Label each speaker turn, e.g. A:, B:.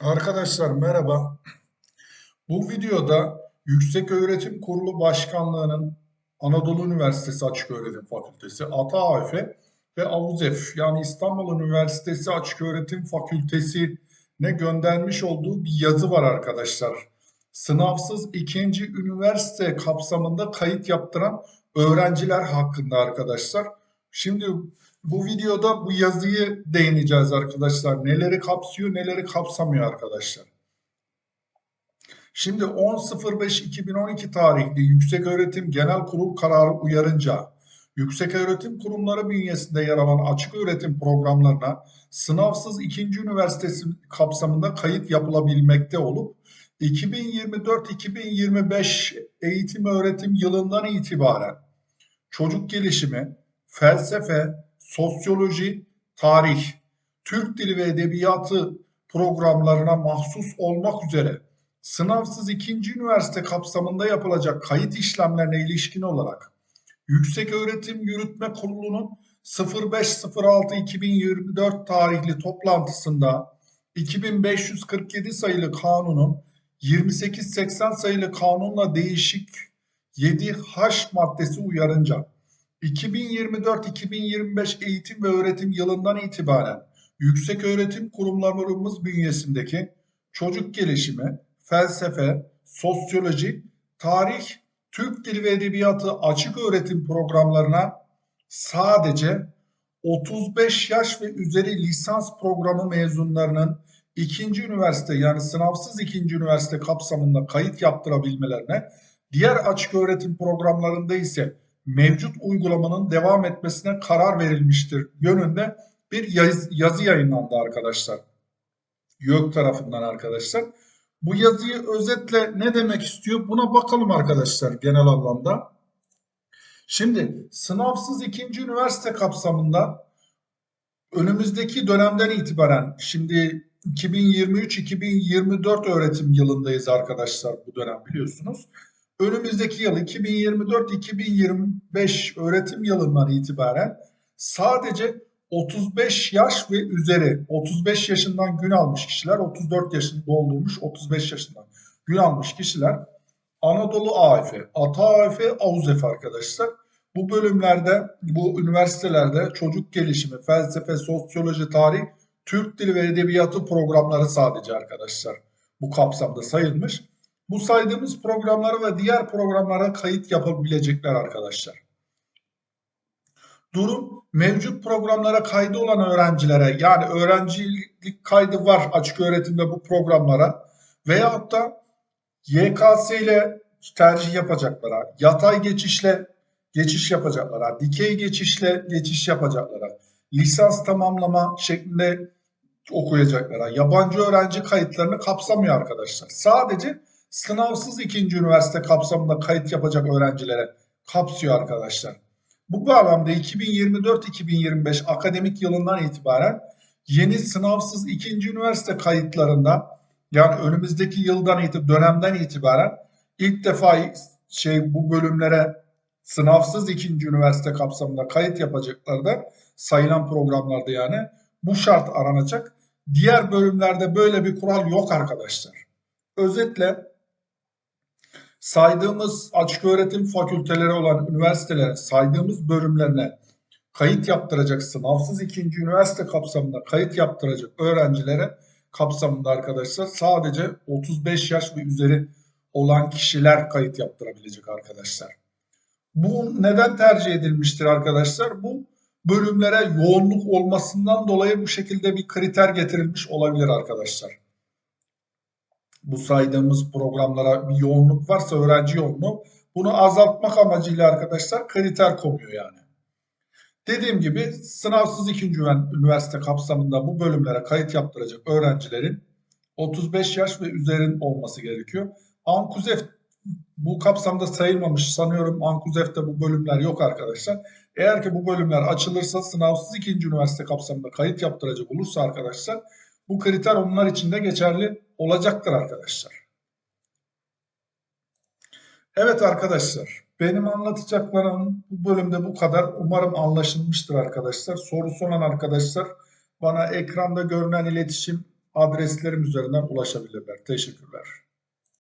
A: Arkadaşlar merhaba. Bu videoda Yükseköğretim Kurulu Başkanlığı'nın Anadolu Üniversitesi Açıköğretim Fakültesi, ATAAF ve AVUZEF yani İstanbul Üniversitesi Açıköğretim Fakültesi'ne göndermiş olduğu bir yazı var arkadaşlar. Sınavsız ikinci üniversite kapsamında kayıt yaptıran öğrenciler hakkında arkadaşlar. Şimdi bu videoda bu yazıyı değineceğiz arkadaşlar. Neleri kapsıyor, neleri kapsamıyor arkadaşlar. Şimdi 10.05.2012 tarihli Yükseköğretim Genel Kurul kararı uyarınca Yükseköğretim Kurumları bünyesinde yer alan açık öğretim programlarına sınavsız ikinci üniversitesi kapsamında kayıt yapılabilmekte olup 2024-2025 eğitim öğretim yılından itibaren çocuk gelişimi, felsefe, sosyoloji, tarih, Türk dili ve edebiyatı programlarına mahsus olmak üzere sınavsız ikinci üniversite kapsamında yapılacak kayıt işlemlerine ilişkin olarak Yükseköğretim Yürütme Kurulu'nun 05.06.2024 tarihli toplantısında 2547 sayılı kanunun 2880 sayılı kanunla değişik 7H maddesi uyarınca 2024-2025 eğitim ve öğretim yılından itibaren yüksek öğretim kurumlarımız bünyesindeki çocuk gelişimi, felsefe, sosyoloji, tarih, Türk Dili ve Edebiyatı açık öğretim programlarına sadece 35 yaş ve üzeri lisans programı mezunlarının ikinci üniversite yani sınavsız ikinci üniversite kapsamında kayıt yaptırabilmelerine, diğer açık öğretim programlarında ise mevcut uygulamanın devam etmesine karar verilmiştir yönünde bir yaz, yazı yayınlandı arkadaşlar. YÖK tarafından arkadaşlar. Bu yazıyı özetle ne demek istiyor? Buna bakalım arkadaşlar genel anlamda. Şimdi sınavsız ikinci üniversite kapsamında önümüzdeki dönemden itibaren şimdi 2023-2024 öğretim yılındayız arkadaşlar bu dönem biliyorsunuz önümüzdeki yıl 2024-2025 öğretim yılından itibaren sadece 35 yaş ve üzeri 35 yaşından gün almış kişiler 34 yaşında doldurmuş 35 yaşından gün almış kişiler Anadolu AF, Ata AF, AUZEF arkadaşlar. Bu bölümlerde, bu üniversitelerde çocuk gelişimi, felsefe, sosyoloji, tarih, Türk dili ve edebiyatı programları sadece arkadaşlar bu kapsamda sayılmış bu saydığımız programlara ve diğer programlara kayıt yapabilecekler arkadaşlar. Durum mevcut programlara kaydı olan öğrencilere yani öğrencilik kaydı var açık öğretimde bu programlara veyahut da YKS ile tercih yapacaklara, yatay geçişle geçiş yapacaklara, dikey geçişle geçiş yapacaklara, lisans tamamlama şeklinde okuyacaklara, yabancı öğrenci kayıtlarını kapsamıyor arkadaşlar. Sadece sınavsız ikinci üniversite kapsamında kayıt yapacak öğrencilere kapsıyor arkadaşlar. Bu bağlamda 2024-2025 akademik yılından itibaren yeni sınavsız ikinci üniversite kayıtlarında yani önümüzdeki yıldan itibaren dönemden itibaren ilk defa şey bu bölümlere sınavsız ikinci üniversite kapsamında kayıt yapacaklar da sayılan programlarda yani bu şart aranacak. Diğer bölümlerde böyle bir kural yok arkadaşlar. Özetle saydığımız açık öğretim fakülteleri olan üniversitelerin saydığımız bölümlerine kayıt yaptıracak sınavsız ikinci üniversite kapsamında kayıt yaptıracak öğrencilere kapsamında arkadaşlar sadece 35 yaş ve üzeri olan kişiler kayıt yaptırabilecek arkadaşlar. Bu neden tercih edilmiştir arkadaşlar? Bu bölümlere yoğunluk olmasından dolayı bu şekilde bir kriter getirilmiş olabilir arkadaşlar bu saydığımız programlara bir yoğunluk varsa öğrenci yoğunluğu bunu azaltmak amacıyla arkadaşlar kriter konuyor yani. Dediğim gibi sınavsız ikinci üniversite kapsamında bu bölümlere kayıt yaptıracak öğrencilerin 35 yaş ve üzerin olması gerekiyor. Ankuzef bu kapsamda sayılmamış sanıyorum Ankuzef'te bu bölümler yok arkadaşlar. Eğer ki bu bölümler açılırsa sınavsız ikinci üniversite kapsamında kayıt yaptıracak olursa arkadaşlar bu kriter onlar için de geçerli olacaktır arkadaşlar. Evet arkadaşlar, benim anlatacaklarım bu bölümde bu kadar. Umarım anlaşılmıştır arkadaşlar. Sorusu olan arkadaşlar bana ekranda görünen iletişim adreslerim üzerinden ulaşabilirler. Teşekkürler.